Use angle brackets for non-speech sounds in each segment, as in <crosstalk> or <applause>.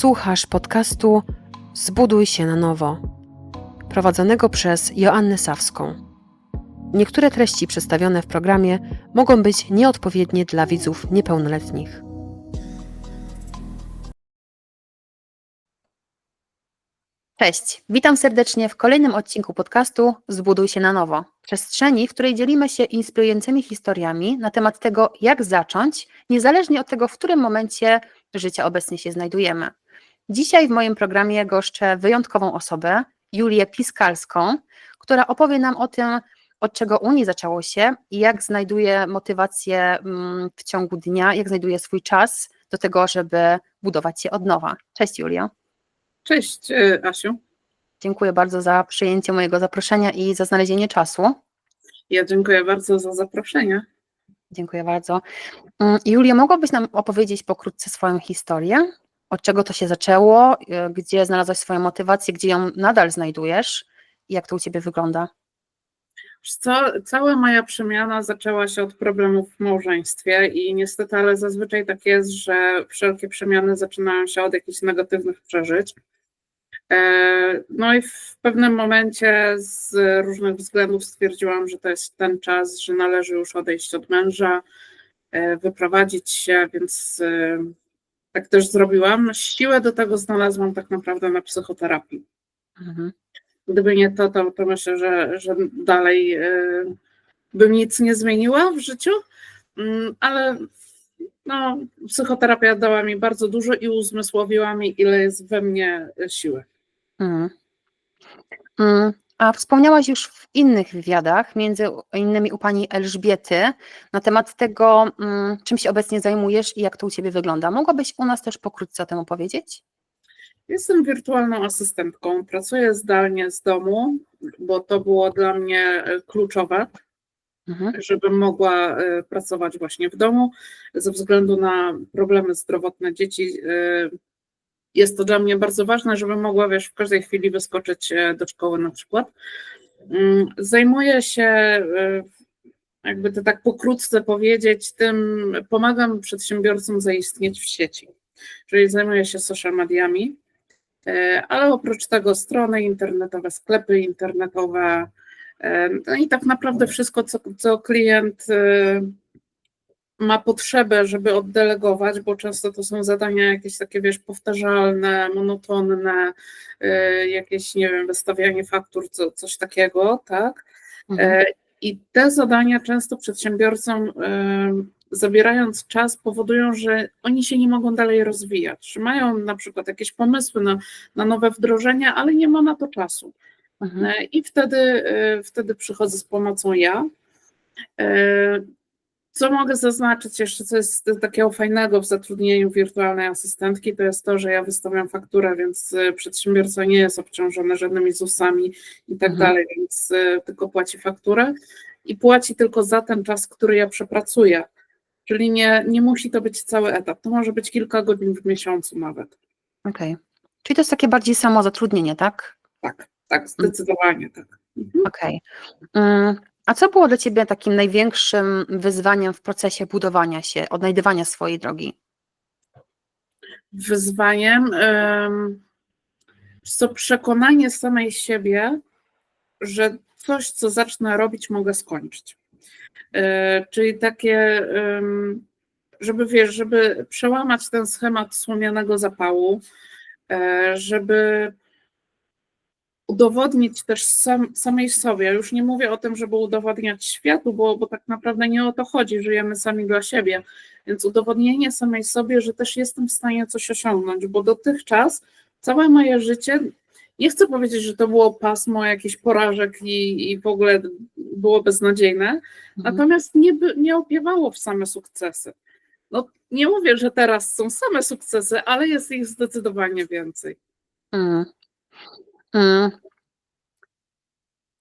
Słuchasz podcastu Zbuduj się na nowo, prowadzonego przez Joannę Sawską. Niektóre treści przedstawione w programie mogą być nieodpowiednie dla widzów niepełnoletnich. Cześć, witam serdecznie w kolejnym odcinku podcastu Zbuduj się na nowo. Przestrzeni, w której dzielimy się inspirującymi historiami na temat tego, jak zacząć, niezależnie od tego, w którym momencie życia obecnie się znajdujemy. Dzisiaj w moim programie goszczę wyjątkową osobę, Julię Piskalską, która opowie nam o tym, od czego u niej zaczęło się i jak znajduje motywację mm, w ciągu dnia, jak znajduje swój czas do tego, żeby budować się od nowa. Cześć Julio. Cześć e, Asiu. Dziękuję bardzo za przyjęcie mojego zaproszenia i za znalezienie czasu. Ja dziękuję bardzo za zaproszenie. Dziękuję bardzo. Mm, Julia, mogłabyś nam opowiedzieć pokrótce swoją historię? Od czego to się zaczęło? y, Gdzie znalazłaś swoją motywację? Gdzie ją nadal znajdujesz? I jak to u Ciebie wygląda? Co, cała moja przemiana zaczęła się od problemów w małżeństwie i niestety, ale zazwyczaj tak jest, że wszelkie przemiany zaczynają się od jakichś negatywnych przeżyć. E, No i w pewnym momencie z różnych względów stwierdziłam, że to jest ten czas, że należy już odejść od męża, e, wyprowadzić się, więc e, tak też zrobiłam. Siłę do tego znalazłam tak naprawdę na psychoterapii. Mhm. Gdyby nie to, to, to myślę, że, że dalej y, bym nic nie zmieniła w życiu, Mm, ale no, psychoterapia dała mi bardzo dużo i uzmysłowiła mi, ile jest we mnie siły. Mm. Mm, A wspomniałaś już w innych wywiadach, między innymi u pani Elżbiety, na temat tego, mm, czym się obecnie zajmujesz i jak to u Ciebie wygląda. Mogłabyś u nas też pokrótce o tym opowiedzieć? Jestem wirtualną asystentką, pracuję zdalnie z domu, bo to było dla mnie y, kluczowe. Mhm. żebym mogła e, pracować właśnie w domu. Ze względu na problemy zdrowotne dzieci e, jest to dla mnie bardzo ważne, żebym mogła wiesz, w każdej chwili wyskoczyć e, do szkoły na przykład. Mm, Zajmuję się, e, jakby to tak pokrótce powiedzieć, tym pomagam przedsiębiorcom zaistnieć w sieci. Czyli zajmuję się social mediami, e, ale oprócz tego strony internetowe, sklepy internetowe, no i tak naprawdę wszystko, co, co klient ma potrzebę, żeby oddelegować, bo często to są zadania jakieś takie, wiesz, powtarzalne, monotonne, y, jakieś, nie wiem, wystawianie faktur, co, coś takiego, tak? Mhm. E, I te zadania często przedsiębiorcom, y, zabierając czas, powodują, że oni się nie mogą dalej rozwijać, mają na przykład jakieś pomysły na, na nowe wdrożenia, ale nie ma na to czasu. Mhm. E, I wtedy, e, wtedy przychodzę z pomocą ja. Co mogę zaznaczyć jeszcze, co jest takiego fajnego w zatrudnieniu wirtualnej asystentki, to jest to, że ja wystawiam fakturę, więc e, przedsiębiorca nie jest obciążony żadnymi ZUS-ami i tak Mhm. dalej, więc e, tylko płaci fakturę i płaci tylko za ten czas, który ja przepracuję. Czyli nie, nie musi to być cały etap, to może być kilka godzin w miesiącu nawet. Okej. Czyli to jest takie bardziej samozatrudnienie, tak? Tak, tak, zdecydowanie tak. Mhm. Okej. Mm, A co było dla Ciebie takim największym wyzwaniem w procesie budowania się, odnajdywania swojej drogi? wyzwaniem. Co przekonanie samej siebie, że coś, co zacznę robić, mogę skończyć. E, Czyli takie, żeby wiesz, żeby przełamać ten schemat słomianego zapału, e, żeby udowodnić też sam, samej sobie. Ja Już nie mówię o tym, żeby udowodniać światu, bo, bo tak naprawdę nie o to chodzi, żyjemy sami dla siebie. Więc udowodnienie samej sobie, że też jestem w stanie coś osiągnąć, bo dotychczas całe moje życie, nie chcę powiedzieć, że to było pasmo jakichś porażek i, i w ogóle było beznadziejne, Mhm. natomiast nie, nie opiewało w same sukcesy. No, nie mówię, że teraz są same sukcesy, ale jest ich zdecydowanie więcej. Mm. Mm.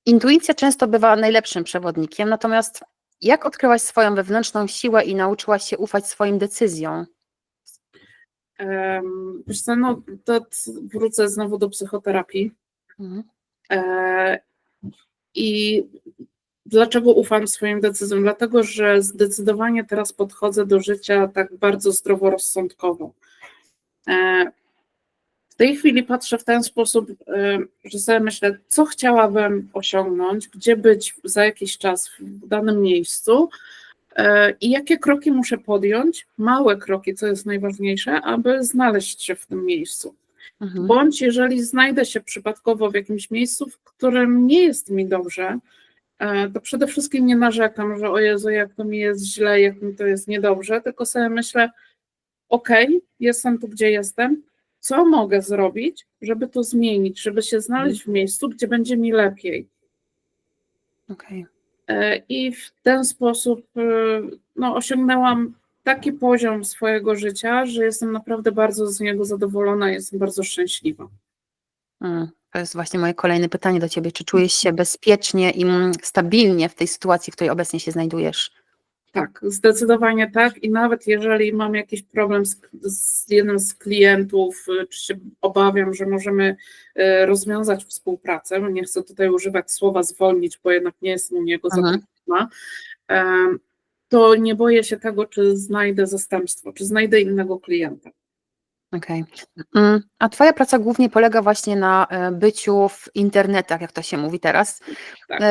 Intuicja często bywa najlepszym przewodnikiem, natomiast jak odkryłaś swoją wewnętrzną siłę i nauczyłaś się ufać swoim decyzjom? Wiesz co, no to wrócę znowu do psychoterapii. Mhm. E, I dlaczego ufam swoim decyzjom? Dlatego, że zdecydowanie teraz podchodzę do życia tak bardzo zdroworozsądkowo. E, tej chwili patrzę w ten sposób, y, że sobie myślę, co chciałabym osiągnąć, gdzie być za jakiś czas w danym miejscu y, i jakie kroki muszę podjąć, małe kroki, co jest najważniejsze, aby znaleźć się w tym miejscu. Mhm. Bądź jeżeli znajdę się przypadkowo w jakimś miejscu, w którym nie jest mi dobrze, e, to przede wszystkim nie narzekam, że o Jezu, jak to mi jest źle, jak mi to jest niedobrze, tylko sobie myślę, okej, jestem tu, gdzie jestem, co mogę zrobić, żeby to zmienić, żeby się znaleźć w miejscu, gdzie będzie mi lepiej. Okej. E, I w ten sposób e, no, osiągnęłam taki poziom swojego życia, że jestem naprawdę bardzo z niego zadowolona, jestem bardzo szczęśliwa. Mm, To jest właśnie moje kolejne pytanie do ciebie. Czy czujesz się bezpiecznie i mm, stabilnie w tej sytuacji, w której obecnie się znajdujesz? Tak, zdecydowanie tak. I nawet jeżeli mam jakiś problem z, z jednym z klientów, y, czy się obawiam, że możemy y, rozwiązać współpracę, nie chcę tutaj używać słowa zwolnić, bo jednak nie jestem u niego Mhm. zatrudniona, to nie boję się tego, czy znajdę zastępstwo, czy znajdę innego klienta. Okej. Mm, A twoja praca głównie polega właśnie na e, byciu w internetach, jak to się mówi teraz. Tak.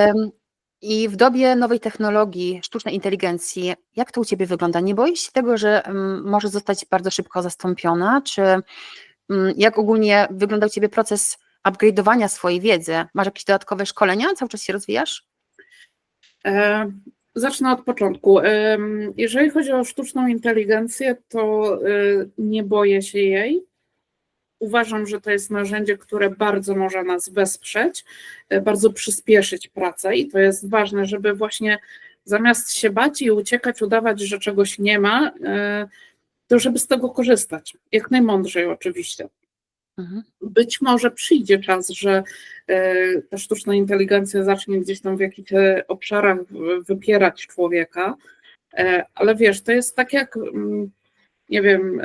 I w dobie nowej technologii, sztucznej inteligencji, jak to u ciebie wygląda? Nie boisz się tego, że mm, może zostać bardzo szybko zastąpiona? Czy mm, jak ogólnie wygląda u ciebie proces upgrade'owania swojej wiedzy? Masz jakieś dodatkowe szkolenia? Cały czas się rozwijasz? E, Zacznę od początku. Em, Jeżeli chodzi o sztuczną inteligencję, to y, nie boję się jej. Uważam, że to jest narzędzie, które bardzo może nas wesprzeć, e, bardzo przyspieszyć pracę i to jest ważne, żeby właśnie zamiast się bać i uciekać, udawać, że czegoś nie ma, e, to żeby z tego korzystać. Jak najmądrzej oczywiście. Mhm. Być może przyjdzie czas, że e, ta sztuczna inteligencja zacznie gdzieś tam w jakichś obszarach wypierać człowieka, ale wiesz, to jest tak jak, mm, nie wiem,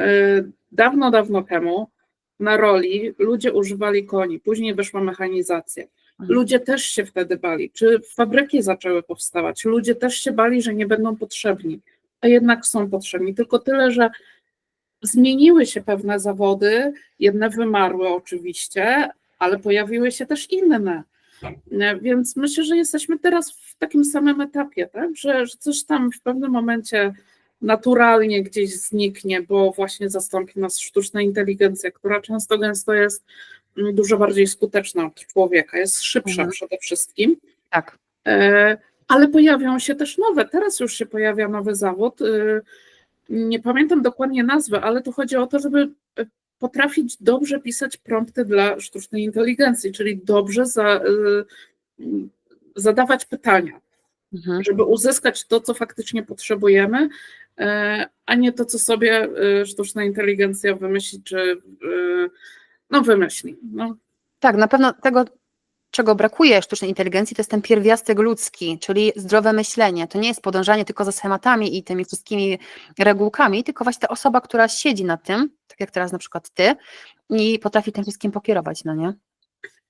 dawno, dawno temu na roli ludzie używali koni, później wyszła mechanizacja. Mhm. Ludzie też się wtedy bali, czy fabryki zaczęły powstawać, ludzie też się bali, że nie będą potrzebni, a jednak są potrzebni, tylko tyle, że zmieniły się pewne zawody, jedne wymarły oczywiście, ale pojawiły się też inne. E, Więc myślę, że jesteśmy teraz w takim samym etapie, tak? że, że coś tam w pewnym momencie naturalnie gdzieś zniknie, bo właśnie zastąpi nas sztuczna inteligencja, która często gęsto jest mm, dużo bardziej skuteczna od człowieka, jest szybsza Mhm. przede wszystkim. Tak. E, Ale pojawią się też nowe. Teraz już się pojawia nowy zawód. e, Nie pamiętam dokładnie nazwy, ale tu chodzi o to, żeby e, potrafić dobrze pisać prompty dla sztucznej inteligencji, czyli dobrze za, e, m, zadawać pytania, Mhm. żeby uzyskać to, co faktycznie potrzebujemy, e, a nie to, co sobie e, sztuczna inteligencja wymyśli, czy e, no wymyśli. No, Tak, na pewno tego, czego brakuje sztucznej inteligencji, to jest ten pierwiastek ludzki, czyli zdrowe myślenie. To nie jest podążanie tylko za schematami i tymi wszystkimi regułkami, tylko właśnie ta osoba, która siedzi nad tym, tak jak teraz na przykład ty, i potrafi tym wszystkim pokierować, no nie?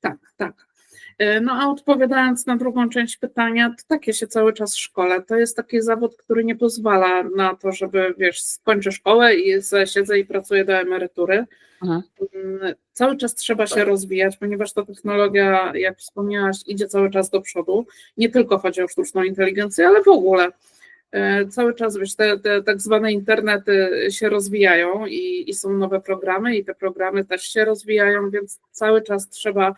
Tak, tak. E, No a odpowiadając na drugą część pytania, to takie się cały czas szkole. To jest taki zawód, który nie pozwala na to, żeby, wiesz, skończę szkołę i siedzę i pracuję do emerytury. Mhm. Mm, Cały czas trzeba się rozwijać, ponieważ ta technologia, jak wspomniałaś, idzie cały czas do przodu. Nie tylko chodzi o sztuczną inteligencję, ale w ogóle. E, Cały czas, wiesz, te, te tak zwane internety się rozwijają i, i są nowe programy i te programy też się rozwijają, więc cały czas trzeba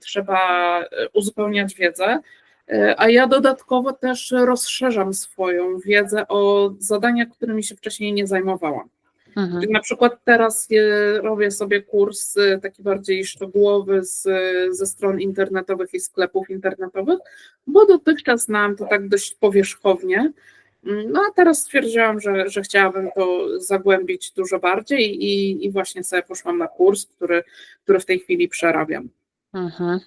trzeba e, uzupełniać wiedzę. E, A ja dodatkowo też rozszerzam swoją wiedzę o zadania, którymi się wcześniej nie zajmowałam. Mhm. Na przykład teraz e, robię sobie kurs taki bardziej szczegółowy z, ze stron internetowych i sklepów internetowych, bo dotychczas znałam to tak dość powierzchownie. Mm, No a teraz stwierdziłam, że, że chciałabym to zagłębić dużo bardziej i, i właśnie sobie poszłam na kurs, który, który w tej chwili przerabiam. Mhm.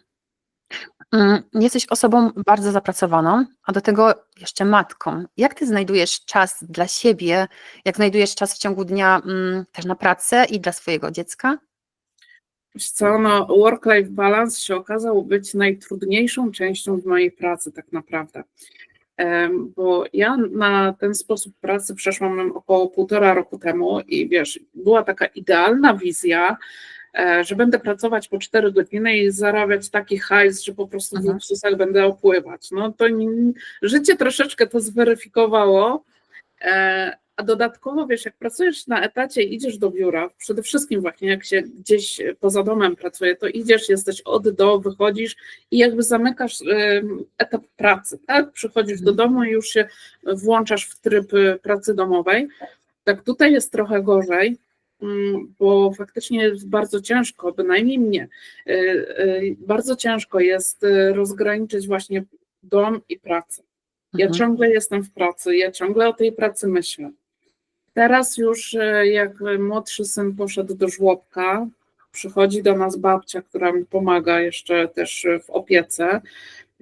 Mm, Jesteś osobą bardzo zapracowaną, a do tego jeszcze matką. Jak ty znajdujesz czas dla siebie? Jak znajdujesz czas w ciągu dnia mm, też na pracę i dla swojego dziecka? Wiesz co, no, work-life balance się okazał być najtrudniejszą częścią w mojej pracy tak naprawdę. Bo ja na ten sposób pracy przeszłam około półtora roku temu i wiesz, była taka idealna wizja, że będę pracować po 4 godziny i zarabiać taki hajs, że po prostu w Mhm. luksusach będę opływać. No to życie troszeczkę to zweryfikowało, e, a dodatkowo, wiesz, jak pracujesz na etacie i idziesz do biura, przede wszystkim właśnie jak się gdzieś poza domem pracuje, to idziesz, jesteś od do, wychodzisz i jakby zamykasz etap pracy, tak? Przychodzisz do domu i już się włączasz w tryb pracy domowej. Tak tutaj jest trochę gorzej, bo faktycznie jest bardzo ciężko, bynajmniej mnie, y, y, bardzo ciężko jest y, rozgraniczyć właśnie dom i pracę. Ja Mhm. ciągle jestem w pracy, ja ciągle o tej pracy myślę. Teraz już e, jak młodszy syn poszedł do żłobka, przychodzi do nas babcia, która mi pomaga jeszcze też w opiece,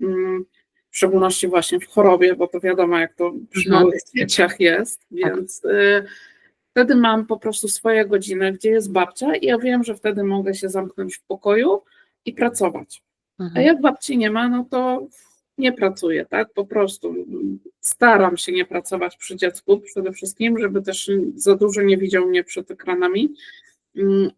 mm, w szczególności właśnie w chorobie, bo to wiadomo jak to przy Mhm. małych dzieciach jest, więc e, wtedy mam po prostu swoje godziny, gdzie jest babcia i ja wiem, że wtedy mogę się zamknąć w pokoju i pracować. A Mhm. jak babci nie ma, no to nie pracuję, tak? Po prostu staram się nie pracować przy dziecku przede wszystkim, żeby też za dużo nie widział mnie przed ekranami. Mm,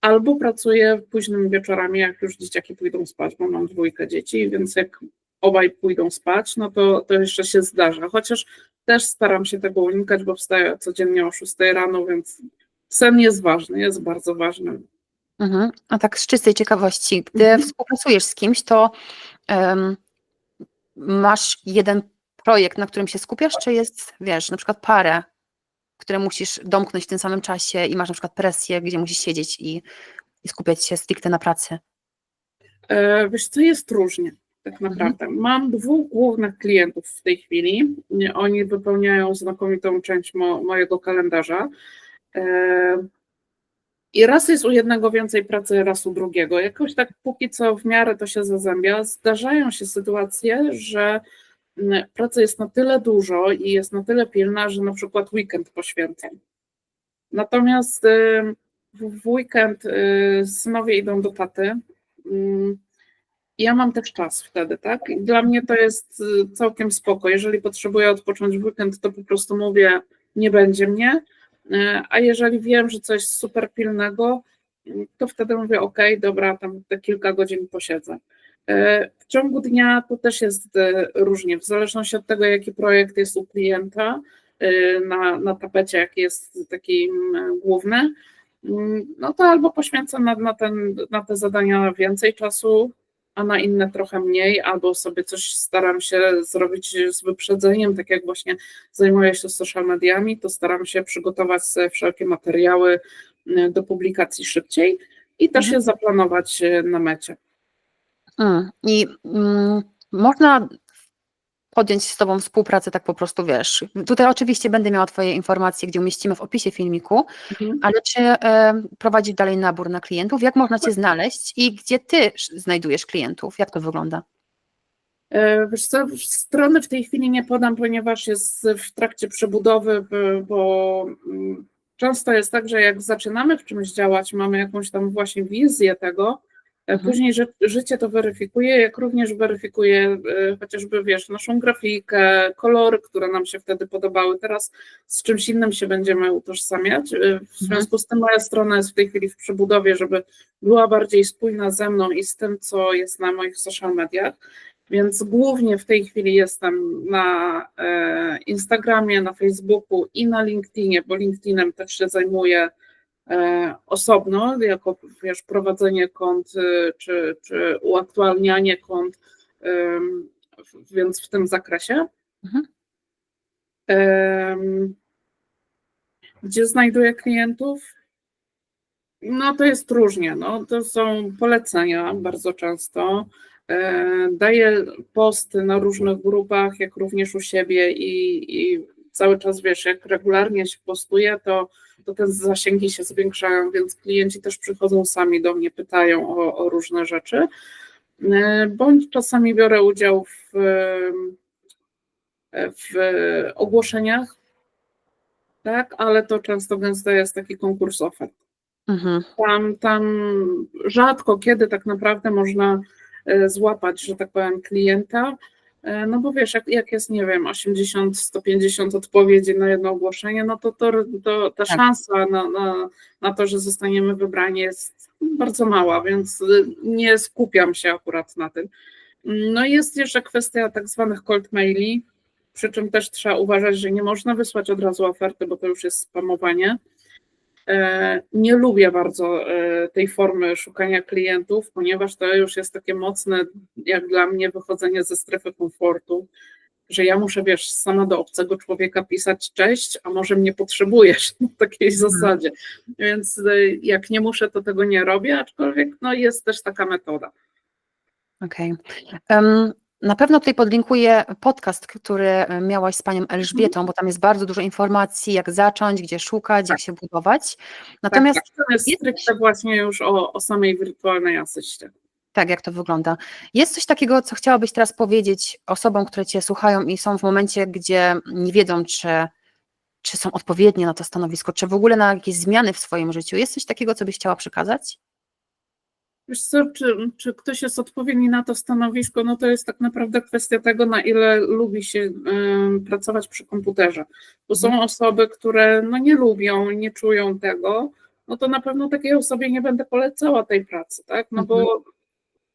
Albo pracuję późnymi wieczorami, jak już dzieciaki pójdą spać, bo mam dwójkę dzieci, więc jak obaj pójdą spać, no to, to jeszcze się zdarza. Chociaż też staram się tego unikać, bo wstaję codziennie o 6 rano, więc sen jest ważny, jest bardzo ważny. Mhm. A tak z czystej ciekawości, gdy Mhm. współpracujesz z kimś, to em, masz jeden projekt, na którym się skupiasz, czy jest, wiesz, na przykład parę, które musisz domknąć w tym samym czasie i masz na przykład presję, gdzie musisz siedzieć i, i skupiać się stricte na pracy? E, Wiesz co, jest różnie tak naprawdę. Mam dwóch głównych klientów w tej chwili. Oni wypełniają znakomitą część mo, mojego kalendarza. E, I raz jest u jednego więcej pracy, raz u drugiego. Jakoś tak póki co w miarę to się zazębia. Zdarzają się sytuacje, że mm, pracy jest na tyle dużo i jest na tyle pilna, że na przykład weekend poświęcam. Natomiast w weekend y, synowie idą do taty. Ja mam też czas wtedy, tak? I dla mnie to jest y, całkiem spoko. Jeżeli potrzebuję odpocząć w weekend, to po prostu mówię, nie będzie mnie. Y, A jeżeli wiem, że coś super pilnego, to wtedy mówię, ok, dobra, tam te kilka godzin posiedzę. Y, W ciągu dnia to też jest różnie, w zależności od tego, jaki projekt jest u klienta na, na tapecie, jaki jest taki główny, no to albo poświęcam na, na, ten, na te zadania więcej czasu, a na inne trochę mniej, albo sobie coś staram się zrobić z wyprzedzeniem, tak jak właśnie zajmuję się social mediami, to staram się przygotować sobie wszelkie materiały y, do publikacji szybciej i też Mhm. je zaplanować y, na mecie. Mm. I mm, można podjąć z Tobą współpracę tak po prostu, wiesz. Tutaj oczywiście będę miała Twoje informacje, gdzie umieścimy w opisie filmiku, ale czy e, prowadzisz dalej nabór na klientów? Jak można Cię znaleźć i gdzie Ty sz- znajdujesz klientów? Jak to wygląda? E, Wiesz co, strony w tej chwili nie podam, ponieważ jest w trakcie przebudowy, b- bo mm, często jest tak, że jak zaczynamy w czymś działać, mamy jakąś tam właśnie wizję tego, e, Mhm. Później ży, życie to weryfikuje, jak również weryfikuje e, chociażby, wiesz, naszą grafikę, kolory, które nam się wtedy podobały. Teraz z czymś innym się będziemy utożsamiać. E, W związku z tym moja strona jest w tej chwili w przebudowie, żeby była bardziej spójna ze mną i z tym, co jest na moich social mediach. Więc głównie w tej chwili jestem na e, Instagramie, na Facebooku i na LinkedInie, bo LinkedInem też się zajmuję e, osobno, jako wiesz, prowadzenie kont y, czy, czy uaktualnianie kont, więc w tym zakresie. Mhm. Gdzie znajduję klientów? No to jest różnie. No, to są polecenia bardzo często. E, Daję posty na różnych grupach, jak również u siebie i, i cały czas wiesz, jak regularnie się postuję, to, to te zasięgi się zwiększają, więc klienci też przychodzą sami do mnie, pytają o, o różne rzeczy. E, Bądź czasami biorę udział w, w ogłoszeniach, tak, ale to często gęsto jest taki konkurs ofert. Mhm. Tam, tam rzadko kiedy tak naprawdę można e, złapać, że tak powiem, klienta. E, No bo wiesz, jak, jak jest, nie wiem, 80, 150 odpowiedzi na jedno ogłoszenie, no to, to, to ta Tak. szansa na, na, na to, że zostaniemy wybrani jest bardzo mała, więc y, nie skupiam się akurat na tym. No i jest jeszcze kwestia tak zwanych cold maili, przy czym też trzeba uważać, że nie można wysłać od razu oferty, bo to już jest spamowanie. E, Nie lubię bardzo e, tej formy szukania klientów, ponieważ to już jest takie mocne, jak dla mnie, wychodzenie ze strefy komfortu, że ja muszę, wiesz, sama do obcego człowieka pisać cześć, a może mnie potrzebujesz <laughs> w takiej zasadzie. Więc e, jak nie muszę, to tego nie robię, aczkolwiek no, jest też taka metoda. Okej. Em, Na pewno tutaj podlinkuję podcast, który e, miałaś z panią Elżbietą, bo tam jest bardzo dużo informacji, jak zacząć, gdzie szukać, jak się budować. Natomiast tak, tak, to jest stricte właśnie już o, o samej wirtualnej asyście. tak, jak to wygląda. Jest coś takiego, co chciałabyś teraz powiedzieć osobom, które cię słuchają i są w momencie, gdzie nie wiedzą, czy, czy są odpowiednie na to stanowisko, czy w ogóle na jakieś zmiany w swoim życiu. Jest coś takiego, co byś chciała przekazać? Wiesz co, czy, czy ktoś jest odpowiedni na to stanowisko, no to jest tak naprawdę kwestia tego, na ile lubi się em, pracować przy komputerze. Bo są osoby, które no nie lubią, nie czują tego, no to na pewno takiej osobie nie będę polecała tej pracy, tak? No bo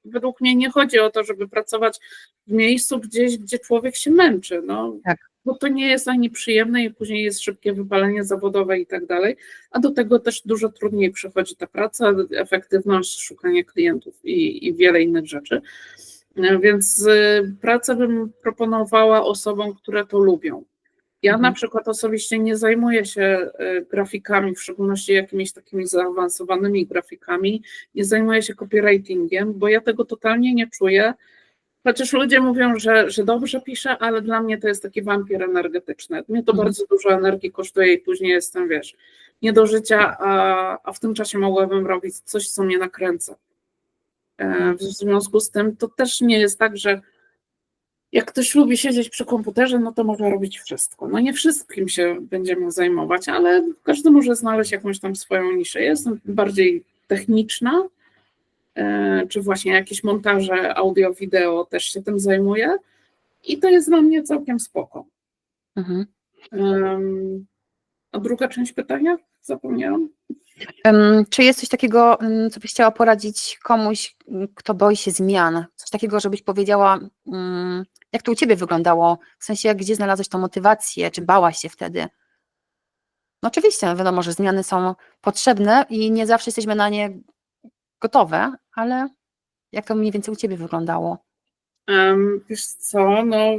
według mnie nie chodzi o to, żeby pracować w miejscu gdzieś, gdzie człowiek się męczy, no. Tak. Bo to nie jest ani przyjemne i później jest szybkie wypalenie zawodowe i tak dalej, a do tego też dużo trudniej przychodzi ta praca, efektywność, szukanie klientów i, i wiele innych rzeczy. Więc y, pracę bym proponowała osobom, które to lubią. Ja Mhm. na przykład osobiście nie zajmuję się y, grafikami, w szczególności jakimiś takimi zaawansowanymi grafikami, nie zajmuję się copywritingiem, bo ja tego totalnie nie czuję. Chociaż ludzie mówią, że, że dobrze piszę, ale dla mnie to jest taki wampir energetyczny. Mnie to Mhm. bardzo dużo energii kosztuje i później jestem, wiesz, nie do życia, a, a w tym czasie mogłabym robić coś, co mnie nakręca. E, W związku z tym to też nie jest tak, że jak ktoś lubi siedzieć przy komputerze, no to może robić wszystko. No nie wszystkim się będziemy zajmować, ale każdy może znaleźć jakąś tam swoją niszę. Ja Jestem bardziej techniczna, czy właśnie jakieś montaże audio, wideo też się tym zajmuję i to jest dla mnie całkiem spoko. Mhm. A druga część pytania? Zapomniałam. Czy jest coś takiego, mm, co byś chciała poradzić komuś, mm, kto boi się zmian? Coś takiego, żebyś powiedziała, mm, jak to u ciebie wyglądało? W sensie, gdzie znalazłeś tą motywację? Czy bałaś się wtedy? No oczywiście, wiadomo, że zmiany są potrzebne i nie zawsze jesteśmy na nie gotowe, ale jak to mniej więcej u ciebie wyglądało? Wiesz co, no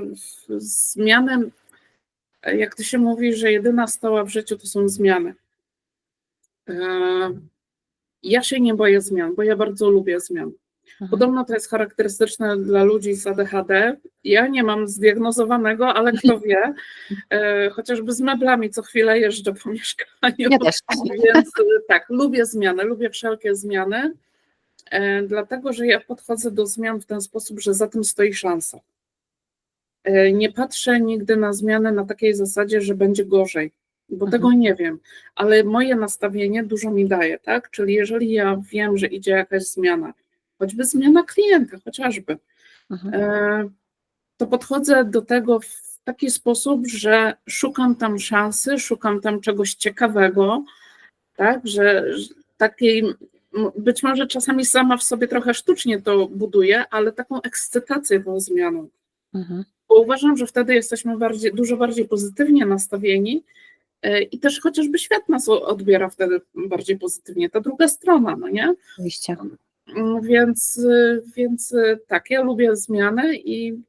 zmiany, jak to się mówi, że jedyna stała w życiu to są zmiany. Ja się nie boję zmian, bo ja bardzo lubię zmian. Mhm. Podobno to jest charakterystyczne dla ludzi z ADHD. Ja nie mam zdiagnozowanego, ale kto <laughs> wie, e, chociażby z meblami co chwilę jeżdżę po mieszkaniu. Ja też. <laughs> Więc e, tak, lubię zmiany, lubię wszelkie zmiany, dlatego że ja podchodzę do zmian w ten sposób, że za tym stoi szansa. E, Nie patrzę nigdy na zmiany na takiej zasadzie, że będzie gorzej, bo Mhm. tego nie wiem, ale moje nastawienie dużo mi daje, tak? Czyli jeżeli ja wiem, że idzie jakaś zmiana, choćby zmiana klienta, chociażby, Mhm. e, to podchodzę do tego w taki sposób, że szukam tam szansy, szukam tam czegoś ciekawego, tak, że takiej, być może czasami sama w sobie trochę sztucznie to buduję, ale taką ekscytację tą zmianą. Mhm. Bo uważam, że wtedy jesteśmy bardziej, dużo bardziej pozytywnie nastawieni e, i też chociażby świat nas odbiera wtedy bardziej pozytywnie, ta druga strona, no nie? Oczywiście. Mm, Więc, y, więc y, tak, ja lubię zmiany i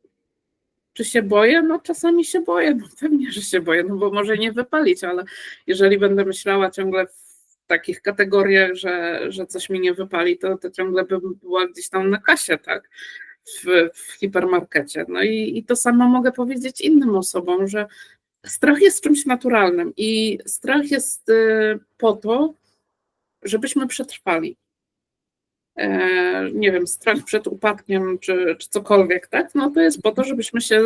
czy się boję? No czasami się boję, no pewnie, że się boję, no bo może nie wypalić, ale jeżeli będę myślała ciągle w takich kategoriach, że, że coś mi nie wypali, to, to ciągle bym była gdzieś tam na kasie, tak? W, w hipermarkecie. No i, i to samo mogę powiedzieć innym osobom, że strach jest czymś naturalnym i strach jest y, po to, żebyśmy przetrwali e, nie wiem, strach przed upadkiem czy, czy cokolwiek, tak? No to jest po to, żebyśmy się,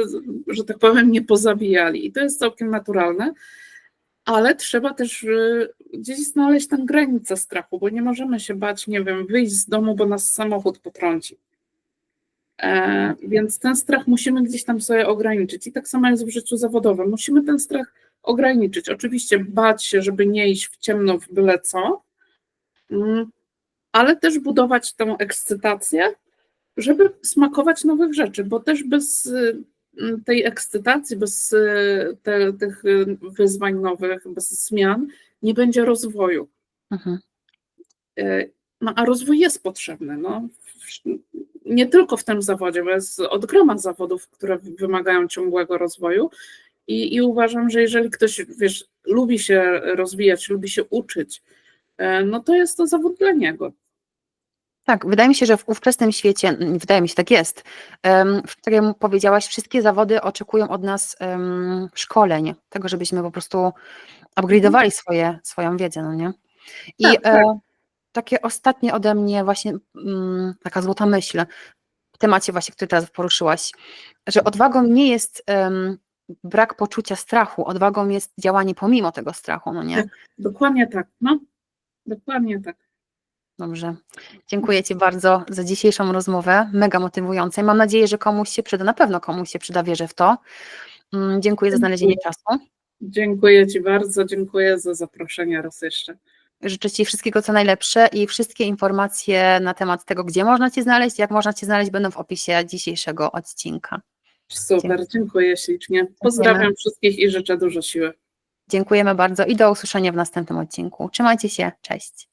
że tak powiem, nie pozabijali. I to jest całkiem naturalne, ale trzeba też e, gdzieś znaleźć tę granicę strachu, bo nie możemy się bać, nie wiem, wyjść z domu, bo nas samochód potrąci. E, Więc ten strach musimy gdzieś tam sobie ograniczyć. I tak samo jest w życiu zawodowym. Musimy ten strach ograniczyć. Oczywiście bać się, żeby nie iść w ciemno w byle co, mm, ale też budować tę ekscytację, żeby smakować nowych rzeczy, bo też bez y, tej ekscytacji, bez y, te, tych y, wyzwań nowych, bez zmian nie będzie rozwoju. Mhm. Y, No a rozwój jest potrzebny. No. Nie tylko w tym zawodzie, bo jest od groma zawodów, które wymagają ciągłego rozwoju. I, I uważam, że jeżeli ktoś wiesz, lubi się rozwijać, lubi się uczyć, e, no to jest to zawód dla niego. Tak, wydaje mi się, że w ówczesnym świecie, mm, wydaje mi się, tak jest, w którym powiedziałaś, wszystkie zawody oczekują od nas szkoleń, tego, żebyśmy po prostu upgrade'owali swoje, swoją wiedzę, no nie? I Tak, tak. e, takie ostatnie ode mnie właśnie mm, taka złota myśl w temacie właśnie, który teraz poruszyłaś, że odwagą nie jest brak poczucia strachu, odwagą jest działanie pomimo tego strachu, no nie? Dokładnie tak. No, dokładnie tak. Dobrze. Dziękuję Ci bardzo za dzisiejszą rozmowę, mega motywująca. i Mam nadzieję, że komuś się przyda, na pewno komuś się przyda, wierzę w to. Mm, Dziękuję za znalezienie czasu. Dziękuję Ci bardzo, dziękuję za zaproszenie raz jeszcze. Życzę Ci wszystkiego co najlepsze i wszystkie informacje na temat tego, gdzie można Cię znaleźć, jak można Cię znaleźć, będą w opisie dzisiejszego odcinka. Super, dziękuję ślicznie. Pozdrawiam wszystkich i życzę dużo siły. Dziękujemy bardzo i do usłyszenia w następnym odcinku. Trzymajcie się, cześć.